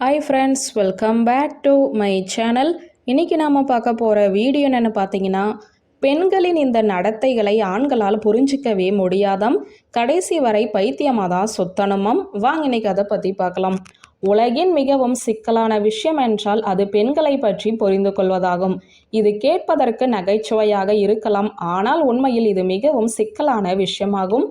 Hi friends welcome back to my channel இன்றைக்கி நாம் பார்க்க போகிற வீடியோ என்னென்னு பார்த்தீங்கன்னா பெண்களின் இந்த நடத்தைகளை ஆண்களால் புரிஞ்சிக்கவே முடியாதாம். கடைசி வரை பைத்தியமாக தான் சுத்தணுமாம் வாங்க இன்னைக்கு அதை பற்றி பார்க்கலாம். உலகின் மிகவும் சிக்கலான விஷயம் என்றால் அது பெண்களை பற்றி புரிந்து கொள்வதாகும். இது கேட்பதற்கு நகைச்சுவையாக இருக்கலாம். ஆனால் உண்மையில் இது மிகவும் சிக்கலான விஷயமாகும்.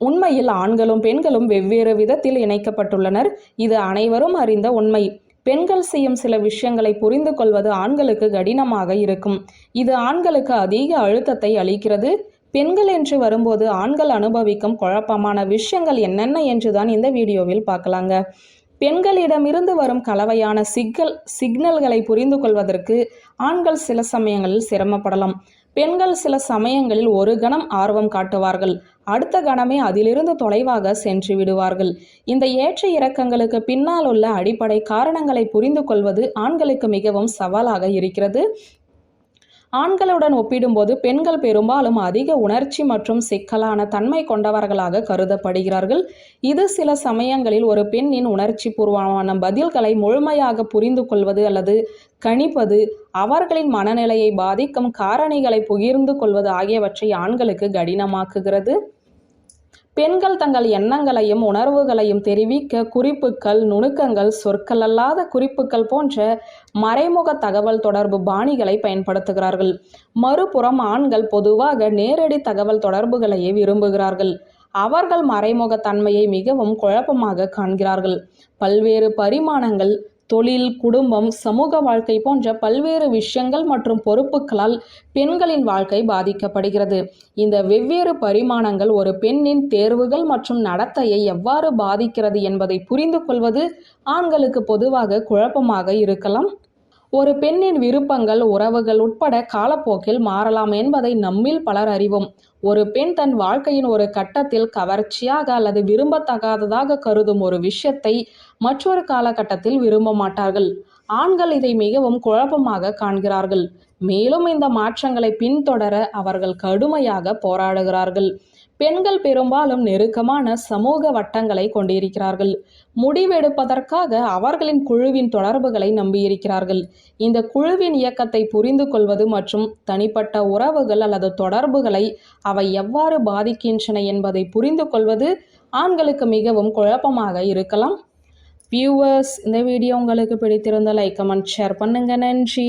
உண்மையில் ஆண்களும் பெண்களும் வெவ்வேறு விதத்தில் இணைக்கப்பட்டுள்ளனர். இது அனைவரும் அறிந்த உண்மை. பெண்கள் செய்யும் சில விஷயங்களை புரிந்து கொள்வது ஆண்களுக்கு கடினமாக இருக்கும். இது ஆண்களுக்கு அதிக அழுத்தத்தை அளிக்கிறது. பெண்கள் என்று வரும்போது ஆண்கள் அனுபவிக்கும் குழப்பமான விஷயங்கள் என்னென்ன என்றுதான் இந்த வீடியோவில் பார்க்கலாங்க. பெண்களிடமிருந்து வரும் கலவையான சிக்கல் சிக்னல்களை புரிந்து கொள்வதற்கு ஆண்கள் சில சமயங்களில் சிரமப்படலாம். பெண்கள் சில சமயங்களில் ஒரு கணம் ஆர்வம் காட்டுவார்கள். அடுத்த கணமே அதிலிருந்து தொலைவாக சென்று விடுவார்கள். இந்த ஏற்ற இறக்கங்களுக்கு பின்னால் உள்ள அடிப்படை காரணங்களை புரிந்து கொள்வது ஆண்களுக்கு மிகவும் சவாலாக இருக்கிறது. ஆண்களுடன் ஒப்பிடும்போது பெண்கள் பெரும்பாலும் அதிக உணர்ச்சி மற்றும் சிக்கலான தன்மை கொண்டவர்களாக கருதப்படுகிறார்கள். இது சில சமயங்களில் ஒரு பெண்ணின் உணர்ச்சி பூர்வமான பதில்களை முழுமையாக புரிந்து கொள்வது அல்லது கணிப்பது அவர்களின் மனநிலையை பாதிக்கும் காரணிகளை புகிர்ந்து கொள்வது ஆகியவற்றை ஆண்களுக்கு கடினமாக்குகிறது. பெண்கள் தங்கள் எண்ணங்களையும் உணர்வுகளையும் தெரிவிக்க குறிப்புகள் நுணுக்கங்கள் சொற்கள் அல்லாத குறிப்புகள் போன்ற மறைமுக தகவல் தொடர்பு பாணிகளை பயன்படுத்துகிறார்கள். மறுபுறம் ஆண்கள் பொதுவாக நேரடி தகவல் தொடர்புகளையே விரும்புகிறார்கள். அவர்கள் மறைமுக தன்மையை மிகவும் குழப்பமாக காண்கிறார்கள். பல்வேறு பரிமாணங்கள் தொழில் குடும்பம் சமூக வாழ்க்கை போன்ற பல்வேறு விஷயங்கள் மற்றும் பொறுப்புகளால் பெண்களின் வாழ்க்கை பாதிக்கப்படுகிறது. இந்த வெவ்வேறு பரிமாணங்கள் ஒரு பெண்ணின் தேர்வுகள் மற்றும் நடத்தையை எவ்வாறு பாதிக்கிறது என்பதை புரிந்து கொள்வது ஆண்களுக்கு பொதுவாக குழப்பமாக இருக்கலாம். ஒரு பெண்ணின் விருப்பங்கள் உறவுகள் உட்பட காலப்போக்கில் மாறலாம் என்பதை நம்மில் பலர் அறிவோம். ஒரு பெண் தன் வாழ்க்கையின் ஒரு கட்டத்தில் கவர்ச்சியாக அல்லது விரும்பத்தகாததாக கருதும் ஒரு விஷயத்தை மற்றொரு காலகட்டத்தில் விரும்ப மாட்டார்கள். ஆண்கள் இதை மிகவும் குழப்பமாக காண்கிறார்கள். மேலும் இந்த மாற்றங்களை பின்தொடர அவர்கள் கடுமையாக போராடுகிறார்கள். பெண்கள் பெரும்பாலும் நெருக்கமான சமூக வட்டங்களை கொண்டிருக்கிறார்கள். முடிவெடுப்பதற்காக அவர்களின் குழுவின் தொடர்புகளை நம்பியிருக்கிறார்கள். இந்த குழுவின் இயக்கத்தை புரிந்து கொள்வது மற்றும் தனிப்பட்ட உறவுகள் அல்லது தொடர்புகளை அவை எவ்வாறு பாதிக்கின்றன என்பதை புரிந்து கொள்வது ஆண்களுக்கு மிகவும் குழப்பமாக இருக்கலாம். வியூவர்ஸ் இந்த வீடியோ உங்களுக்கு பிடித்திருந்த லைக் கமெண்ட் ஷேர் பண்ணுங்க. நன்றி.